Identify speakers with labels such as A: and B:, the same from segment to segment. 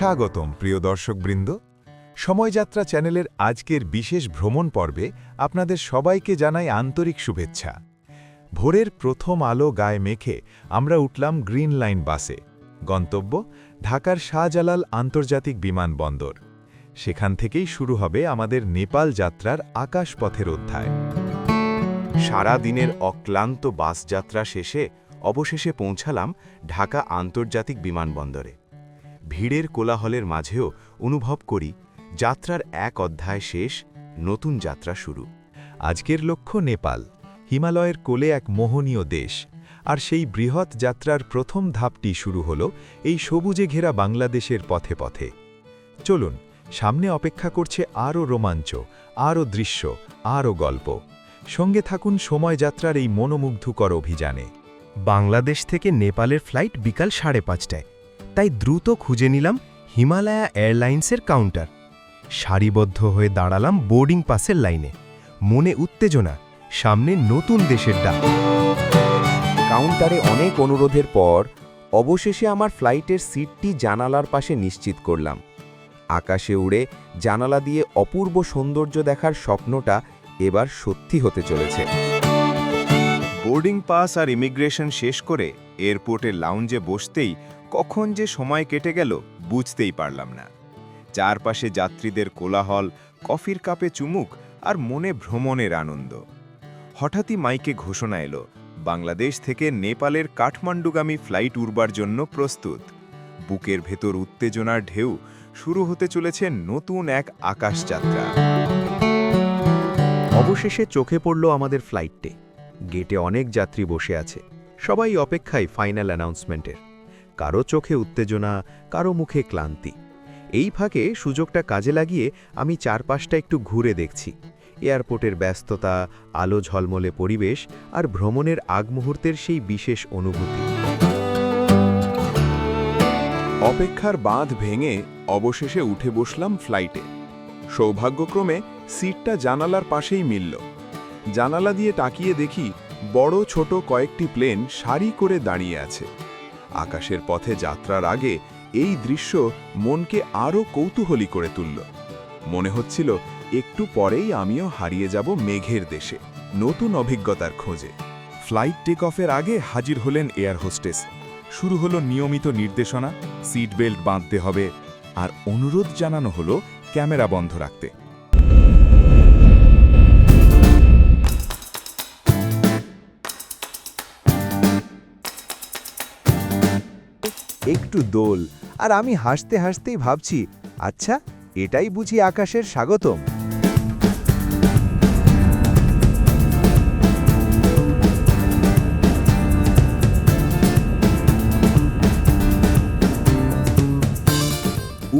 A: স্বাগতম, প্রিয় দর্শকবৃন্দ। সময়যাত্রা চ্যানেলের আজকের বিশেষ ভ্রমণ পর্বে আপনাদের সবাইকে জানাই আন্তরিক শুভেচ্ছা। ভোরের প্রথম আলো গায়ে মেখে আমরা উঠলাম গ্রিন লাইন বাসে। গন্তব্য ঢাকার শাহজালাল আন্তর্জাতিক বিমানবন্দর। সেখান থেকেই শুরু হবে আমাদের নেপাল যাত্রার আকাশপথের অধ্যায়।
B: সারা দিনের অক্লান্ত বাস যাত্রা শেষে অবশেষে পৌঁছালাম ঢাকা আন্তর্জাতিক বিমানবন্দরে। ভিড়ের কোলাহলের মাঝেও অনুভব করি যাত্রার এক অধ্যায় শেষ, নতুন যাত্রা শুরু।
A: আজকের লক্ষ্য নেপাল, হিমালয়ের কোলে এক মোহনীয় দেশ। আর সেই বৃহৎ যাত্রার প্রথম ধাপটি শুরু হল এই সবুজে ঘেরা বাংলাদেশের পথে পথে। চলুন, সামনে অপেক্ষা করছে আরও রোমাঞ্চ, আরও দৃশ্য, আরও গল্প। সঙ্গে থাকুন সময় যাত্রার এই মনোমুগ্ধকর অভিযানে।
C: বাংলাদেশ থেকে নেপালের ফ্লাইট বিকাল সাড়ে পাঁচটায়। তাই দ্রুত খুঁজে নিলাম হিমালয়া এয়ারলাইন্সের কাউন্টার। সারিবদ্ধ হয়ে দাঁড়ালাম বোর্ডিং পাসের লাইনে। মনে উত্তেজনা সামনে নতুন দেশের ডাক।
B: কাউন্টারে অনেক অনুরোধের পর অবশেষে আমার ফ্লাইটের সিটটি জানালার পাশে নিশ্চিত করলাম। আকাশে উড়ে জানালা দিয়ে অপূর্ব সৌন্দর্য দেখার স্বপ্নটা এবার সত্যি হতে চলেছে। বোর্ডিং পাস আর ইমিগ্রেশন শেষ করে এয়ারপোর্টের লাউঞ্জে বসতেই কখন যে সময় কেটে গেল বুঝতেই পারলাম না। চারপাশে যাত্রীদের কোলাহল, কফির কাপে চুমুক আর মনে ভ্রমণের আনন্দ। হঠাৎই মাইকে ঘোষণা এলো, বাংলাদেশ থেকে নেপালের কাঠমান্ডুগামী ফ্লাইট উড়বার জন্য প্রস্তুত। বুকের ভেতর উত্তেজনার ঢেউ শুরু হতে চলেছে নতুন এক আকাশযাত্রা
C: অবশেষে চোখে পড়ল আমাদের ফ্লাইটটে। গেটে অনেক যাত্রী বসে আছে। সবাই অপেক্ষায় ফাইনাল অ্যানাউন্সমেন্টের। কারও চোখে উত্তেজনা, কারও মুখে ক্লান্তি। এই ফাঁকে সুযোগটা কাজে লাগিয়ে আমি চারপাশটা একটু ঘুরে দেখছি। এয়ারপোর্টের ব্যস্ততা, আলো ঝলমলে পরিবেশ আর ভ্রমণের আগ মুহূর্তের সেই বিশেষ অনুভূতি।
D: অপেক্ষার বাঁধ ভেঙে অবশেষে উঠে বসলাম ফ্লাইটে। সৌভাগ্যক্রমে সিটটা জানালার পাশেই মিলল। জানালা দিয়ে তাকিয়ে দেখি বড় ছোট কয়েকটি প্লেন সারি করে দাঁড়িয়ে আছে। আকাশের পথে যাত্রার আগে এই দৃশ্য মনকে আরও কৌতূহলী করে তুলল। মনে হচ্ছিল, একটু পরেই আমিও হারিয়ে যাব মেঘের দেশে, নতুন অভিজ্ঞতার খোঁজে। ফ্লাইট টেক অফের আগে হাজির হলেন এয়ার হোস্টেস। শুরু হলো নিয়মিত নির্দেশনা সিট বেল্ট বাঁধতে হবে, আর অনুরোধ জানানো হলো ক্যামেরা বন্ধ রাখতে।
C: একটু দোল। আর আমি হাসতে হাসতেই ভাবছি আচ্ছা এটাই বুঝি আকাশের স্বাগতম।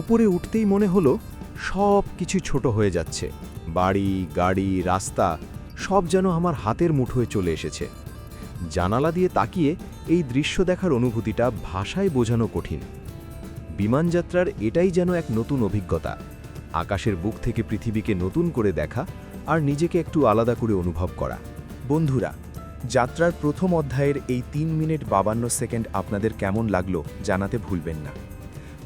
C: উপরে উঠতেই মনে হলো, সব কিছু ছোট হয়ে যাচ্ছে। বাড়ি, গাড়ি, রাস্তা, সব যেন আমার হাতের মুঠোয় চলে এসেছে। জানালা দিয়ে তাকিয়ে এই দৃশ্য দেখার অনুভূতিটা ভাষায় বোঝানো কঠিন। বিমানযাত্রার এটাই যেন এক নতুন অভিজ্ঞতা। আকাশের বুক থেকে পৃথিবীকে নতুন করে দেখা আর নিজেকে একটু আলাদা করে অনুভব করা। বন্ধুরা, যাত্রার প্রথম অধ্যায়ের এই তিন মিনিট বাবান্ন সেকেন্ড আপনাদের কেমন লাগল জানাতে ভুলবেন না।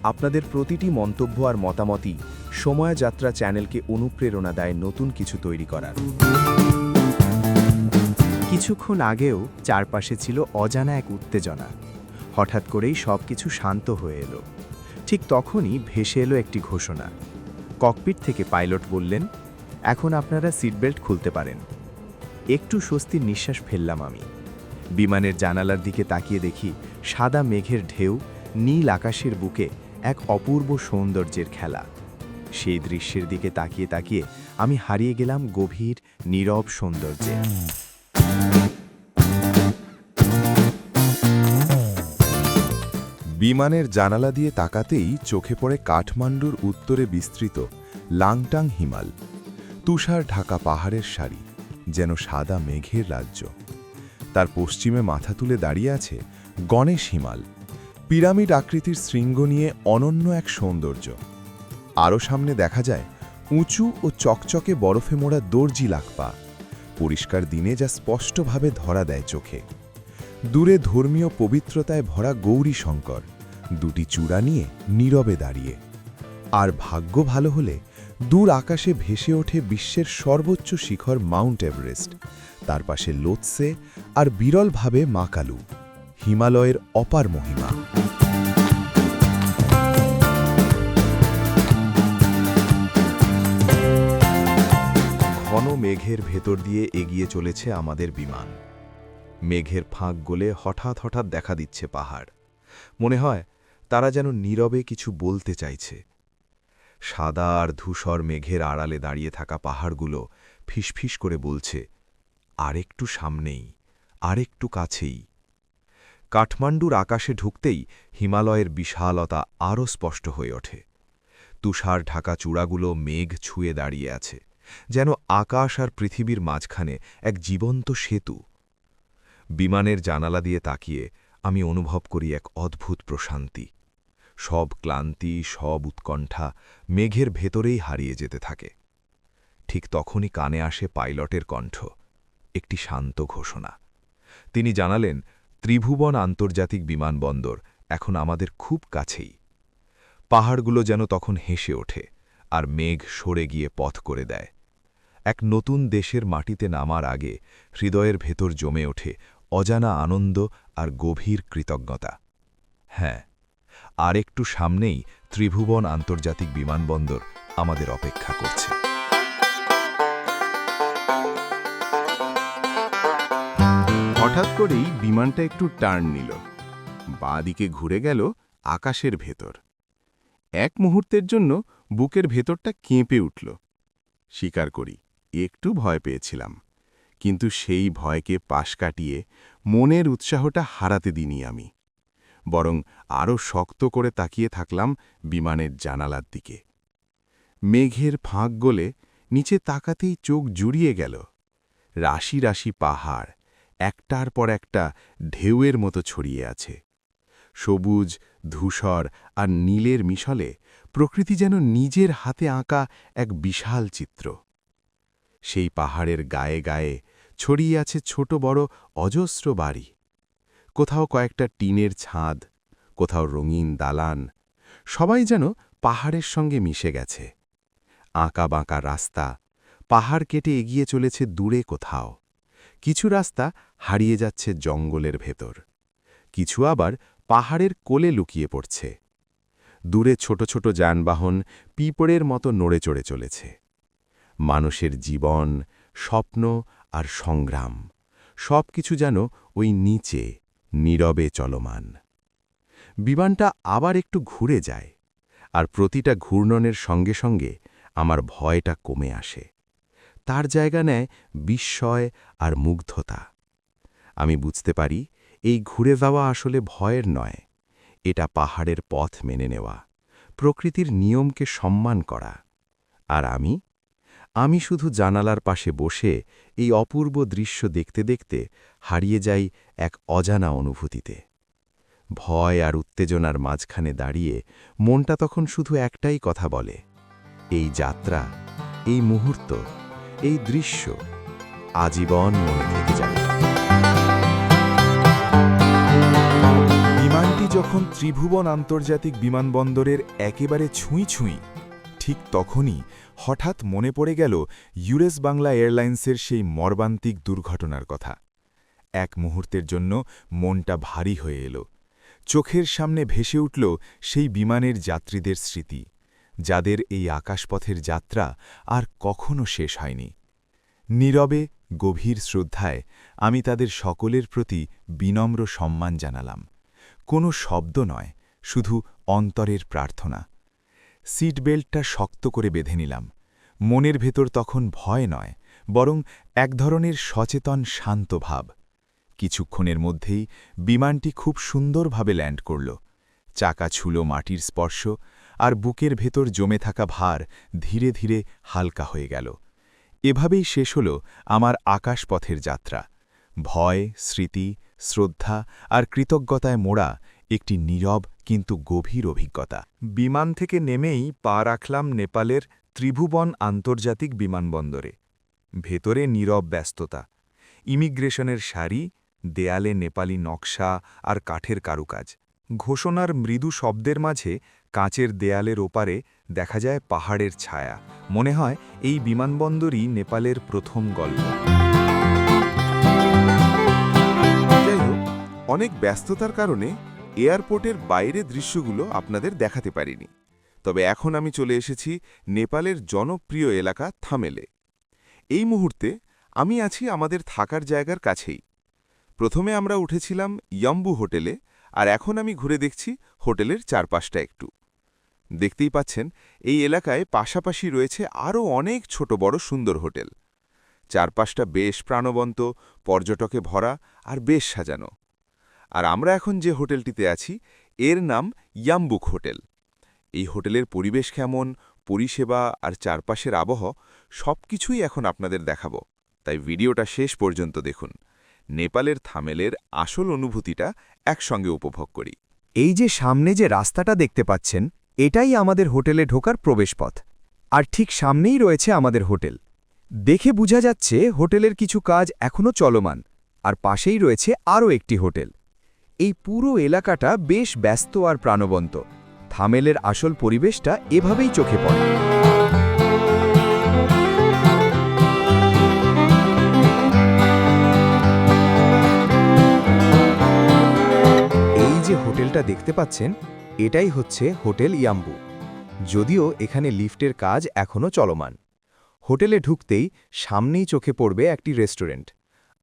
C: আপনাদের প্রতিটি মন্তব্য আর মতামতই সময় যাত্রা চ্যানেলকে অনুপ্রেরণা দেয় নতুন কিছু তৈরি করার। কিছুক্ষণ আগেও চারপাশে ছিল অজানা এক উত্তেজনা। হঠাৎ করেই সব কিছু শান্ত হয়ে এলো। ঠিক তখনই ভেসে এলো একটি ঘোষণা। ককপিট থেকে পাইলট বললেন, এখন আপনারা সিটবেল্ট খুলতে পারেন। একটু স্বস্তির নিঃশ্বাস ফেললাম আমি। বিমানের জানালার দিকে তাকিয়ে দেখি সাদা মেঘের ঢেউ, নীল আকাশের বুকে এক অপূর্ব সৌন্দর্যের খেলা। সেই দৃশ্যের দিকে তাকিয়ে তাকিয়ে আমি হারিয়ে গেলাম গভীর, নীরব সৌন্দর্যে।
D: বিমানের জানালা দিয়ে তাকাতেই চোখে পড়ে কাঠমান্ডুর উত্তরে বিস্তৃত লাংটাং হিমাল। তুষার ঢাকা পাহাড়ের সারি, যেন সাদা মেঘের রাজ্য। তার পশ্চিমে মাথা তুলে দাঁড়িয়ে আছে গণেশ হিমাল। পিরামিড আকৃতির শৃঙ্গ নিয়ে অনন্য এক সৌন্দর্য। আরও সামনে দেখা যায় উঁচু ও চকচকে বরফে মোড়া দর্জি লাগপা পরিষ্কার দিনে যা স্পষ্টভাবে ধরা দেয় চোখে। দূরে ধর্মীয় পবিত্রতায় ভরা গৌরী শঙ্কর
A: দুটি চূড়া নিয়ে নীরবে দাঁড়িয়ে। আর ভাগ্য ভালো হলে দূর আকাশে ভেসে ওঠে বিশ্বের সর্বোচ্চ শিখর মাউন্ট এভারেস্ট, তার পাশে লোৎসে আর বিরলভাবে মাকালু, হিমালয়ের অপার মহিমা। ঘন মেঘের ভেতর দিয়ে এগিয়ে চলেছে আমাদের বিমান। মেঘের ফাঁক গলে হঠাৎ হঠাৎ দেখা দিচ্ছে পাহাড়। মনে হয় তারা যেন নীরবে কিছু বলতে চাইছে। সাদা আর ধূসর মেঘের আড়ালে দাঁড়িয়ে থাকা পাহাড়গুলো ফিসফিস করে বলছে, আরেকটু সামনেই, আরেকটু কাছেই। কাঠমান্ডুর আকাশে ঢুকতেই হিমালয়ের বিশালতা আরও স্পষ্ট হয়ে ওঠে। তুষার ঢাকা চূড়াগুলো মেঘ ছুঁয়ে দাঁড়িয়ে আছে, যেন আকাশ আর পৃথিবীর মাঝখানে এক জীবন্ত সেতু। বিমানের জানালা দিয়ে তাকিয়ে আমি অনুভব করি এক অদ্ভুত প্রশান্তি। সব ক্লান্তি, সব উৎকণ্ঠা মেঘের ভেতরেই হারিয়ে যেতে থাকে। ঠিক তখনই কানে আসে পাইলটের কণ্ঠ, একটি শান্ত ঘোষণা। তিনি জানালেন, ত্রিভুবন আন্তর্জাতিক বিমানবন্দর এখন আমাদের খুব কাছেই। পাহাড়গুলো যেন তখন হেসে ওঠে আর মেঘ সরে গিয়ে পথ করে দেয়। এক নতুন দেশের মাটিতে নামার আগে হৃদয়ের ভেতর জমে ওঠে অজানা আনন্দ আর গভীর কৃতজ্ঞতা। হ্যাঁ আর একটু সামনেই ত্রিভুবন আন্তর্জাতিক বিমানবন্দর আমাদের অপেক্ষা করছে।
D: হঠাৎ করেই বিমানটা একটু টার্ন নিল। বাঁদিকে ঘুরে গেল আকাশের ভেতর। এক মুহূর্তের জন্য বুকের ভেতরটা কেঁপে উঠল। স্বীকার করি, একটু ভয় পেয়েছিলাম। কিন্তু সেই ভয়কে পাশ কাটিয়ে মনের উৎসাহটা হারাতে দিনি আমি। বরং আরও শক্ত করে তাকিয়ে থাকলাম বিমানের জানালার দিকে। মেঘের ফাঁক গলে নিচে তাকাতেই চোখ জুড়িয়ে গেল। রাশি রাশি পাহাড়, একটার পর একটা ঢেউয়ের মতো ছড়িয়ে আছে। সবুজ, ধূসর আর নীলের মিশলে প্রকৃতি যেন নিজের হাতে আঁকা এক বিশাল চিত্র। সেই পাহাড়ের গায়ে গায়ে ছড়িয়ে আছে ছোট বড় অজস্র বাড়ি। কোথাও কয়েকটা টিনের ছাদ, কোথাও রঙিন দালান, সবাই যেন পাহাড়ের সঙ্গে মিশে গেছে। আঁকা বাঁকা রাস্তা, পাহাড় কেটে এগিয়ে চলেছে দূরে কোথাও। কিছু রাস্তা হারিয়ে যাচ্ছে জঙ্গলের ভেতর। কিছু আবার পাহাড়ের কোলে লুকিয়ে পড়ছে। দূরে ছোট ছোট যানবাহন পিঁপড়ের মতো নড়ে চড়ে চলেছে। মানুষের জীবন, স্বপ্ন আর সংগ্রাম সব কিছু যেন ওই নিচে, নীরবে চলমান। বিমানটা আবার একটু ঘুরে যায়, আর প্রতিটা ঘূর্ণনের সঙ্গে সঙ্গে আমার ভয়টা কমে আসে। তার জায়গা নেয় বিস্ময় আর মুগ্ধতা। আমি বুঝতে পারি, এই ঘুরে যাওয়া আসলে ভয়ের নয়, এটা পাহাড়ের পথ মেনে নেওয়া, প্রকৃতির নিয়মকে সম্মান করা। আর আমি আমি শুধু জানালার পাশে বসে এই অপূর্ব দৃশ্য দেখতে দেখতে হারিয়ে যাই এক অজানা অনুভূতিতে। ভয় আর উত্তেজনার মাঝখানে দাঁড়িয়ে মনটা তখন শুধু একটাই কথা বলে, এই যাত্রা, এই মুহূর্ত, এই দৃশ্য আজীবন মনে থেকে যাবে।
A: বিমানটি যখন ত্রিভুবন আন্তর্জাতিক বিমানবন্দরের একেবারে ছুঁই ছুঁই, ঠিক তখনই হঠাৎ মনে পড়ে গেল ইউরেস বাংলা এয়ারলাইন্সের সেই মর্মান্তিক দুর্ঘটনার কথা। এক মুহূর্তের জন্য মনটা ভারী হয়ে এলো। চোখের সামনে ভেসে উঠল সেই বিমানের যাত্রীদের স্মৃতি, যাদের এই আকাশপথের যাত্রা আর কখনো শেষ হয়নি। নীরবে, গভীর শ্রদ্ধায় আমি তাদের সকলের প্রতি বিনম্র সম্মান জানালাম। কোনো শব্দ নয়, শুধু অন্তরের প্রার্থনা। সিট বেল্টটা শক্ত করে বেঁধে নিলাম। মনের ভেতর তখন ভয় নয়, বরং এক ধরনের সচেতন, শান্ত ভাব। কিছুক্ষণের মধ্যেই বিমানটি খুব সুন্দরভাবে ল্যান্ড করল। চাকা ছুলো মাটির স্পর্শ আর বুকের ভেতর জমে থাকা ভার ধীরে ধীরে হালকা হয়ে গেল। এভাবেই শেষ হল আমার আকাশপথের যাত্রা। ভয়, স্মৃতি, শ্রদ্ধা আর কৃতজ্ঞতায় মোড়া একটি নীরব কিন্তু গভীর অভিজ্ঞতা। বিমান থেকে নেমেই পা রাখলাম নেপালের ত্রিভুবন আন্তর্জাতিক বিমানবন্দরে। ভেতরে নীরব ব্যস্ততা। ইমিগ্রেশনের সারি, দেয়ালে নেপালি নকশা আর কাঠের কারুকাজ। ঘোষণার মৃদু শব্দের মাঝে কাঁচের দেয়ালের ওপারে দেখা যায় পাহাড়ের ছায়া। মনে হয় এই বিমানবন্দরই নেপালের প্রথম গল্প।
D: অনেক ব্যস্ততার কারণে এয়ারপোর্টের বাইরে দৃশ্যগুলো আপনাদের দেখাতে পারিনি। তবে এখন আমি চলে এসেছি নেপালের জনপ্রিয় এলাকা থামেলে। এই মুহূর্তে আমি আছি আমাদের থাকার জায়গার কাছেই। প্রথমে আমরা উঠেছিলাম ইয়াম্বু হোটেলে, আর এখন আমি ঘুরে দেখছি হোটেলের চারপাশটা একটু। দেখতেই পাচ্ছেন, এই এলাকায় পাশাপাশি রয়েছে আরও অনেক ছোট বড় সুন্দর হোটেল। চারপাশটা বেশ প্রাণবন্ত, পর্যটকে ভরা, আর বেশ সাজানো। আর আমরা এখন যে হোটেলটিতে আছি, এর নাম ইয়াম্বুক হোটেল। এই হোটেলের পরিবেশ কেমন, পরিষেবা আর চারপাশের আবহ সব কিছুই এখন আপনাদের দেখাবো। তাই ভিডিওটা শেষ পর্যন্ত দেখুন। নেপালের থামেলের আসল অনুভূতিটা একসঙ্গে উপভোগ করি।
C: এই যে সামনে যে রাস্তাটা দেখতে পাচ্ছেন, এটাই আমাদের হোটেলে ঢোকার প্রবেশপথ। আর ঠিক সামনেই রয়েছে আমাদের হোটেল। দেখে বোঝা যাচ্ছে হোটেলের কিছু কাজ এখনও চলমান, আর পাশেই রয়েছে আরও একটি হোটেল। এই পুরো এলাকাটা বেশ ব্যস্ত আর প্রাণবন্ত। থামেলের আসল পরিবেশটা এভাবেই চোখে পড়ে। এই যে হোটেলটা দেখতে পাচ্ছেন, এটাই হচ্ছে হোটেল ইয়াম্বু। যদিও এখানে লিফটের কাজ এখনও চলমান। হোটেলে ঢুকতেই সামনেই চোখে পড়বে একটি রেস্টুরেন্ট।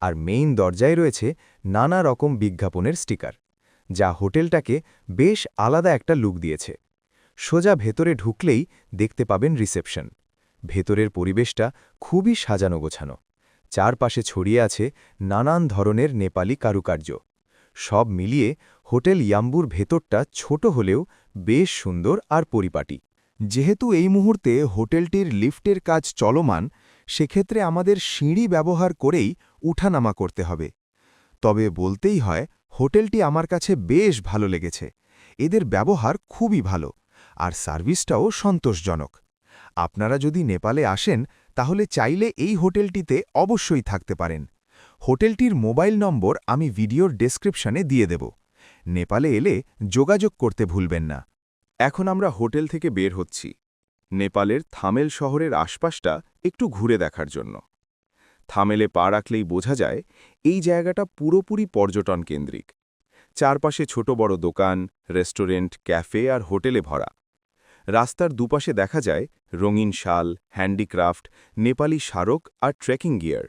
C: আর মেইন দরজায় রয়েছে নানা রকম বিজ্ঞাপনের স্টিকার, যা হোটেলটাকে বেশ আলাদা একটা লুক দিয়েছে। সোজা ভেতরে ঢুকলেই দেখতে পাবেন রিসেপশন। ভেতরের পরিবেশটা খুবই সাজানো গোছানো। চারপাশে ছড়িয়ে আছে নানান ধরনের নেপালি কারুকার্য। সব মিলিয়ে হোটেল ইয়াম্বুর ভেতরটা ছোট হলেও বেশ সুন্দর আর পরিপাটি। যেহেতু এই মুহূর্তে হোটেলটির লিফটের কাজ চলমান, সেক্ষেত্রে আমাদের সিঁড়ি ব্যবহার করেই উঠানামা করতে হবে। তবে বলতেই হয়, হোটেলটি আমার কাছে বেশ ভালো লেগেছে। এদের ব্যবহার খুবই ভালো, আর সার্ভিসটাও সন্তোষজনক। আপনারা যদি নেপালে আসেন, তাহলে চাইলে এই হোটেলটিতে অবশ্যই থাকতে পারেন। হোটেলটির মোবাইল নম্বর আমি ভিডিওর ডেসক্রিপশনে দিয়ে দেব। নেপালে এলে যোগাযোগ করতে ভুলবেন না।
D: এখন আমরা হোটেল থেকে বের হচ্ছি। নেপালের থামেল শহরের আশপাশটা একটু ঘুরে দেখার জন্য। থামেলে পা রাখলেই বোঝা যায় এই জায়গাটা পুরোপুরি পর্যটন কেন্দ্রিক। চারপাশে ছোট বড় দোকান, রেস্টুরেন্ট, ক্যাফে আর হোটেলে ভরা। রাস্তার দুপাশে দেখা যায় রঙিন শাল, হ্যান্ডিক্রাফট, নেপালি স্মারক আর ট্রেকিং গিয়ার।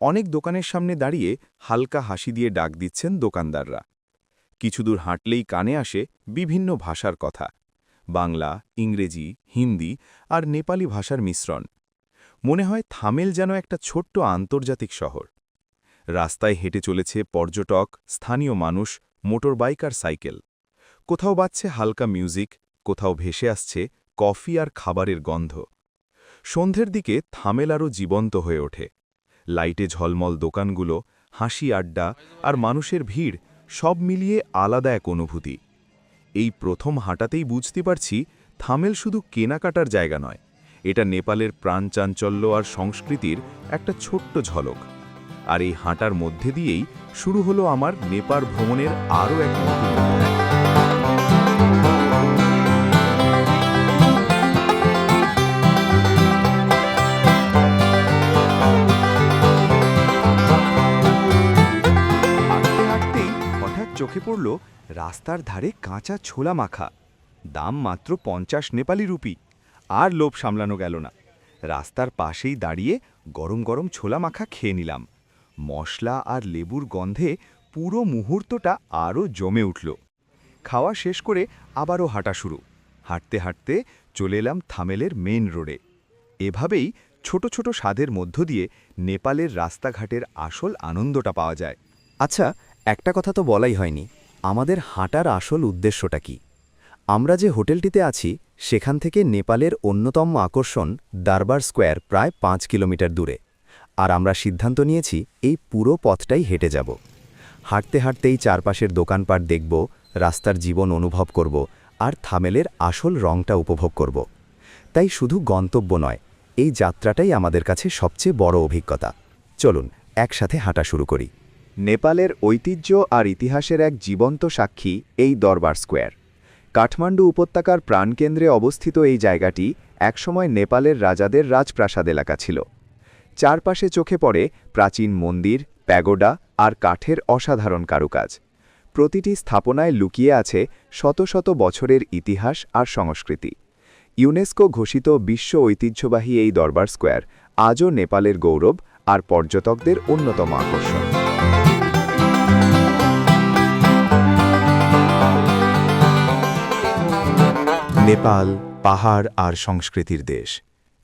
D: অনেক দোকানের সামনে দাঁড়িয়ে হালকা হাসি দিয়ে ডাক দিচ্ছেন দোকানদাররা। কিছুদূর হাঁটলেই কানে আসে বিভিন্ন ভাষার কথা। বাংলা, ইংরেজি, হিন্দি আর নেপালি ভাষার মিশ্রণ। মনে হয় থামেল যেন একটা ছোট্ট আন্তর্জাতিক শহর। রাস্তায় হেঁটে চলেছে পর্যটক, স্থানীয় মানুষ, মোটরবাইক আর সাইকেল। কোথাও বাজছে হালকা মিউজিক, কোথাও ভেসে আসছে কফি আর খাবারের গন্ধ। সন্ধ্যের দিকে থামেল আরও জীবন্ত হয়ে ওঠে। লাইটে ঝলমল দোকানগুলো, হাসি আড্ডা আর মানুষের ভিড় সব মিলিয়ে আলাদা এক অনুভূতি। এই প্রথম হাঁটাতেই বুঝতে পারছি থামেল শুধু কেনাকাটার জায়গা নয় এটা নেপালের প্রাণ চাঞ্চল্য আর সংস্কৃতির একটা ছোট্ট ঝলক। আর এই হাঁটার মধ্যে দিয়েই শুরু হলো আমার নেপাল ভ্রমণের আরও এক
C: চোখে পড়ল রাস্তার ধারে কাঁচা ছোলা মাখা। দাম মাত্র পঞ্চাশ নেপালি রুপি। আর লোভ সামলানো গেল না। রাস্তার পাশেই দাঁড়িয়ে গরম গরম ছোলা মাখা খেয়ে নিলাম। মশলা আর লেবুর গন্ধে পুরো মুহূর্তটা আরও জমে উঠল। খাওয়া শেষ করে আবারও হাঁটা শুরু। হাঁটতে হাঁটতে চলে এলাম থামেলের মেন রোডে। এভাবেই ছোট ছোট স্বাদের মধ্য দিয়ে নেপালের রাস্তাঘাটের আসল আনন্দটা পাওয়া যায়। আচ্ছা একটা কথা তো বলাই হয়নি। আমাদের হাঁটার আসল উদ্দেশ্যটা কি? আমরা যে হোটেলটিতে আছি, সেখান থেকে নেপালের অন্যতম আকর্ষণ দারবার স্কোয়ার প্রায় পাঁচ কিলোমিটার দূরে। আর আমরা সিদ্ধান্ত নিয়েছি, এই পুরো পথটাই হেঁটে যাব। হাঁটতে হাঁটতেই চারপাশের দোকানপাট দেখব, রাস্তার জীবন অনুভব করব, আর থামেলের আসল রংটা উপভোগ করব। তাই শুধু গন্তব্য নয়, এই যাত্রাটাই আমাদের কাছে সবচেয়ে বড় অভিজ্ঞতা। চলুন, একসাথে হাঁটা শুরু করি।
B: নেপালের ঐতিহ্য আর ইতিহাসের এক জীবন্ত সাক্ষী এই দরবার স্কোয়ার। কাঠমান্ডু উপত্যকার প্রাণকেন্দ্রে অবস্থিত এই জায়গাটি একসময় নেপালের রাজাদের রাজপ্রাসাদ এলাকা ছিল। চারপাশে চোখে পড়ে প্রাচীন মন্দির, প্যাগোডা আর কাঠের অসাধারণ কারুকাজ। প্রতিটি স্থাপনায় লুকিয়ে আছে শত শত বছরের ইতিহাস আর সংস্কৃতি। ইউনেস্কো ঘোষিত বিশ্ব ঐতিহ্যবাহী এই দরবার স্কোয়ার আজও নেপালের গৌরব আর পর্যটকদের অন্যতম আকর্ষণ।
A: নেপাল, পাহাড় আর সংস্কৃতির দেশ।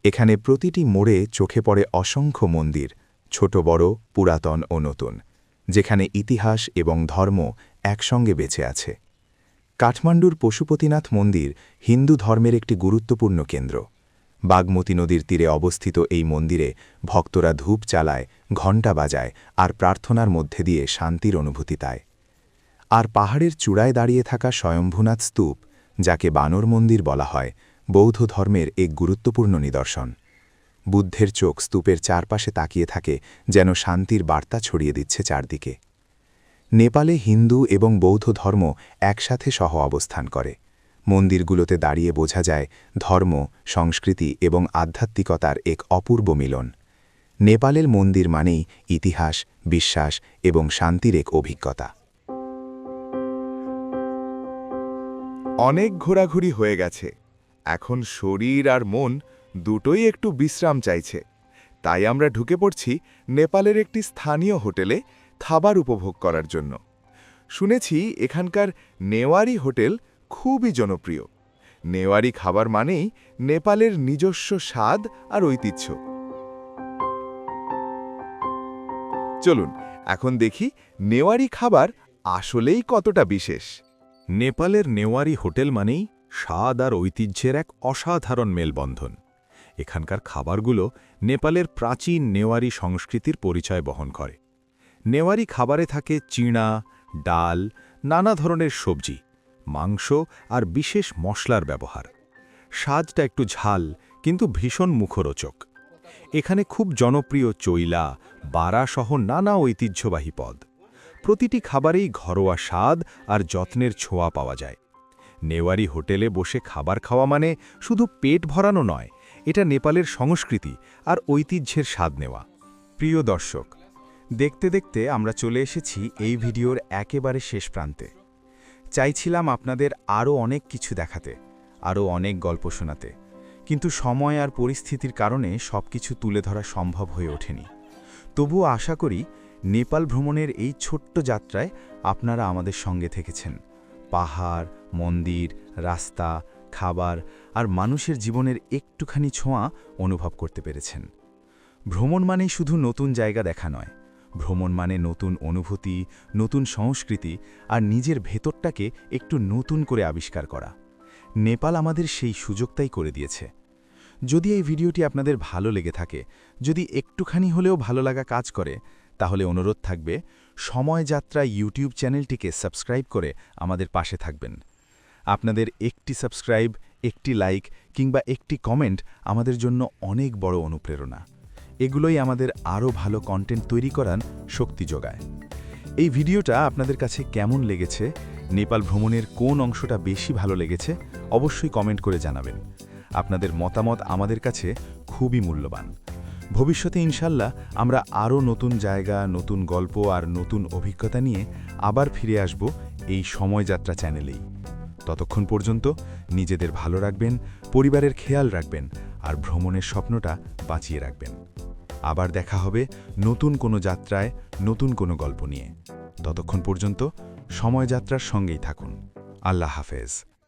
A: এখানে প্রতিটি মোড়ে চোখে পড়ে অসংখ্য মন্দির, ছোট, বড়, পুরাতন ও নতুন, যেখানে ইতিহাস এবং ধর্ম একসঙ্গে বেঁচে আছে। কাঠমান্ডুর পশুপতিনাথ মন্দির হিন্দু ধর্মের একটি গুরুত্বপূর্ণ কেন্দ্র। বাগমতী নদীর তীরে অবস্থিত এই মন্দিরে ভক্তরা ধূপ চালায়, ঘণ্টা বাজায় আর প্রার্থনার মধ্যে দিয়ে শান্তির অনুভূতি পায়। আর পাহাড়ের চূড়ায় দাঁড়িয়ে থাকা স্বয়ম্ভুনাথ স্তূপ যাকে বানর মন্দির বলা হয়, বৌদ্ধ ধর্মের এক গুরুত্বপূর্ণ নিদর্শন। বুদ্ধের চোখ স্তূপের চারপাশে তাকিয়ে থাকে যেন শান্তির বার্তা ছড়িয়ে দিচ্ছে চারদিকে। নেপালে হিন্দু এবং বৌদ্ধ ধর্ম একসাথে সহ অবস্থান করে। মন্দিরগুলোতে দাঁড়িয়ে বোঝা যায়, ধর্ম, সংস্কৃতি এবং আধ্যাত্মিকতার এক অপূর্ব মিলন। নেপালের মন্দির মানেই ইতিহাস, বিশ্বাস এবং শান্তির এক অভিজ্ঞতা।
D: অনেক ঘোরাঘুরি হয়ে গেছে। এখন শরীর আর মন দুটোই একটু বিশ্রাম চাইছে। তাই আমরা ঢুকে পড়ছি নেপালের একটি স্থানীয় হোটেলে খাবার উপভোগ করার জন্য। শুনেছি এখানকার নেওয়ারি হোটেল খুবই জনপ্রিয়। নেওয়ারি খাবার মানেই নেপালের নিজস্ব স্বাদ আর ঐতিহ্য। চলুন, এখন দেখি নেওয়ারি খাবার আসলেই কতটা বিশেষ।
A: নেপালের নেওয়ারি হোটেল মানেই স্বাদ আর ঐতিহ্যের এক অসাধারণ মেলবন্ধন। এখানকার খাবারগুলো নেপালের প্রাচীন নেওয়ারি সংস্কৃতির পরিচয় বহন করে। নেওয়ারি খাবারে থাকে চিঁড়া ডাল, নানা ধরনের সবজি, মাংস আর বিশেষ মশলার ব্যবহার। স্বাদটা একটু ঝাল, কিন্তু ভীষণ মুখরোচক। এখানে খুব জনপ্রিয় চৈলা বারা সহ নানা ঐতিহ্যবাহী পদ। প্রতিটি খাবারেই ঘরোয়া স্বাদ আর যত্নের ছোঁয়া পাওয়া যায়। নেওয়ারি হোটেলে বসে খাবার খাওয়া মানে শুধু পেট ভরানো নয়, এটা নেপালের সংস্কৃতি আর ঐতিহ্যের স্বাদ নেওয়া। প্রিয় দর্শক, দেখতে দেখতে আমরা চলে এসেছি এই ভিডিওর একেবারে শেষ প্রান্তে। চাইছিলাম আপনাদের আরও অনেক কিছু দেখাতে, আরও অনেক গল্প শোনাতে, কিন্তু সময় আর পরিস্থিতির কারণে সবকিছু তুলে ধরা সম্ভব হয়ে ওঠেনি। তবুও আশা করি নেপাল ভ্রমণের এই ছোট্ট যাত্রায় আপনারা আমাদের সঙ্গে থেকেছেন। পাহাড়, মন্দির, রাস্তা, খাবার আর মানুষের জীবনের একটুখানি ছোঁয়া অনুভব করতে পেরেছেন। ভ্রমণ মানেই শুধু নতুন জায়গা দেখা নয়। ভ্রমণ মানে নতুন অনুভূতি, নতুন সংস্কৃতি আর নিজের ভেতরটাকে একটু নতুন করে আবিষ্কার করা। নেপাল আমাদের সেই সুযোগটাই করে দিয়েছে। যদি এই ভিডিওটি আপনাদের ভালো লেগে থাকে, যদি একটুখানি হলেও ভালো লাগা কাজ করে তাহলে অনুরোধ থাকবে, সময় যাত্রা ইউটিউব চ্যানেলটিকে সাবস্ক্রাইব করে আমাদের পাশে থাকবেন। আপনাদের একটি সাবস্ক্রাইব, একটি লাইক কিংবা একটি কমেন্ট আমাদের জন্য অনেক বড় অনুপ্রেরণা। এগুলোই আমাদের আরও ভালো কন্টেন্ট তৈরি করার শক্তি যোগায়। এই ভিডিওটা আপনাদের কাছে কেমন লেগেছে? নেপাল ভ্রমণের কোন অংশটা বেশি ভালো লেগেছে? অবশ্যই কমেন্ট করে জানাবেন। আপনাদের মতামত আমাদের কাছে খুবই মূল্যবান। ভবিষ্যতে ইনশাল্লাহ আমরা আরও নতুন জায়গা, নতুন গল্প আর নতুন অভিজ্ঞতা নিয়ে আবার ফিরে আসব এই সময়যাত্রা চ্যানেলেই। ততক্ষণ পর্যন্ত নিজেদের ভালো রাখবেন, পরিবারের খেয়াল রাখবেন আর ভ্রমণের স্বপ্নটা বাঁচিয়ে রাখবেন। আবার দেখা হবে নতুন কোনো যাত্রায়, নতুন কোনো গল্প নিয়ে। ততক্ষণ পর্যন্ত সময়যাত্রার সঙ্গেই থাকুন। আল্লাহ হাফেজ।